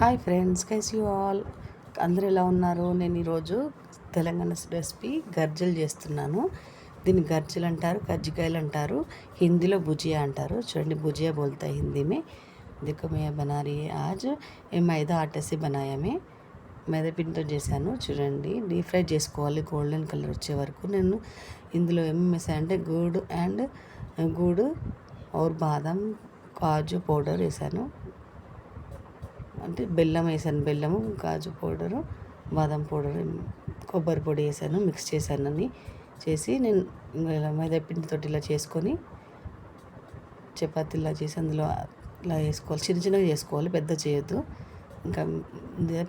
Hi friends guys you all అందరు ఎలా ఉన్నారు? నేను ఈరోజు తెలంగాణ రెసిపీ గర్జలు చేస్తున్నాను. దీన్ని గర్జలు అంటారు కజ్జికాయలు అంటారు హిందీలో భుజియా అంటారు. చూడండి భుజియా బోల్తాయి హిందీ మే దిక్కు ఆజ్. ఏ మైదా ఆటేసి బనాయామే మైదా పిండితో చేశాను. చూడండి డీప్ ఫ్రై చేసుకోవాలి. గోల్డెన్ కలర్ వచ్చే వరకు నేను ఇందులో ఏం వేసానంటే గూడు అండ్ గూడు ఔర్ బాదం కాజు పౌడర్ వేసాను అంటే బెల్లం వేసాను. బెల్లము కాజు పౌడరు బాదం పౌడరు కొబ్బరి పొడి వేసాను మిక్స్ చేశాను అని చేసి నేను ఇలా మైదా పిండితోటి ఇలా చేసుకొని చపాతీలా చేసి అందులో ఇలా వేసుకోవాలి. చిన్న చిన్నగా చేసుకోవాలి పెద్ద చేయొద్దు. ఇంకా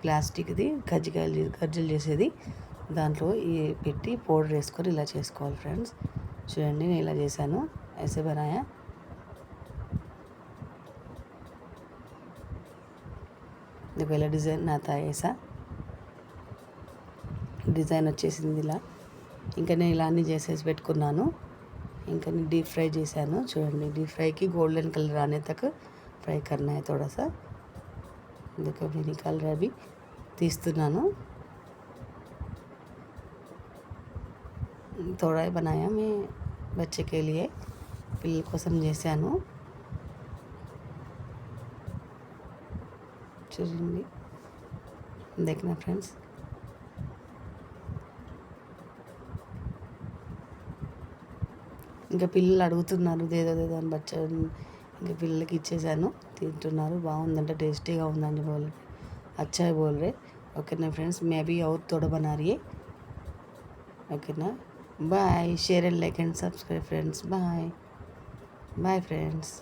ప్లాస్టిక్ది కజ్జికాయలు గజ్జలు చేసేది దాంట్లో ఈ పెట్టి పౌడర్ వేసుకొని ఇలా చేసుకోవాలి ఫ్రెండ్స్. చూడండి నేను ఇలా చేశాను. ఐసే బనాయా. देखो ఇలా డిజైన్ నా తాయేసా డిజైన్ వచ్చేసింది ఇలా ఇంకా నేను ఇలా అన్నీ చేసేసి పెట్టుకున్నాను ఇంకా నేను డీప్ ఫ్రై చేశాను చూడండి డీప్ ఫ్రైకి గోల్డెన్ కలర్ ఆనే తక్ ఫ్రై కర్నా है थोड़ा सा देखो मैं निकाल रहा अभी తీస్తున్నాను थोड़ा ही बनाया मैं बच्चे के लिए పిల్లల కోసం చేశాను చూడండి దగ్గర ఫ్రెండ్స్. ఇంకా పిల్లలు అడుగుతున్నారు ఏదో ఏదో అని బచ్చ ఇంకా పిల్లలకి ఇచ్చేసాను. తింటున్నారు. బాగుందంటే టేస్టీగా ఉందండి బోల్. అచ్చాయి బోల్రే ఓకేనా ఫ్రెండ్స్? మేబీ బీ తొడబనారి. ఓకేనా? Bye. Share and like and subscribe friends. Bye. Bye friends.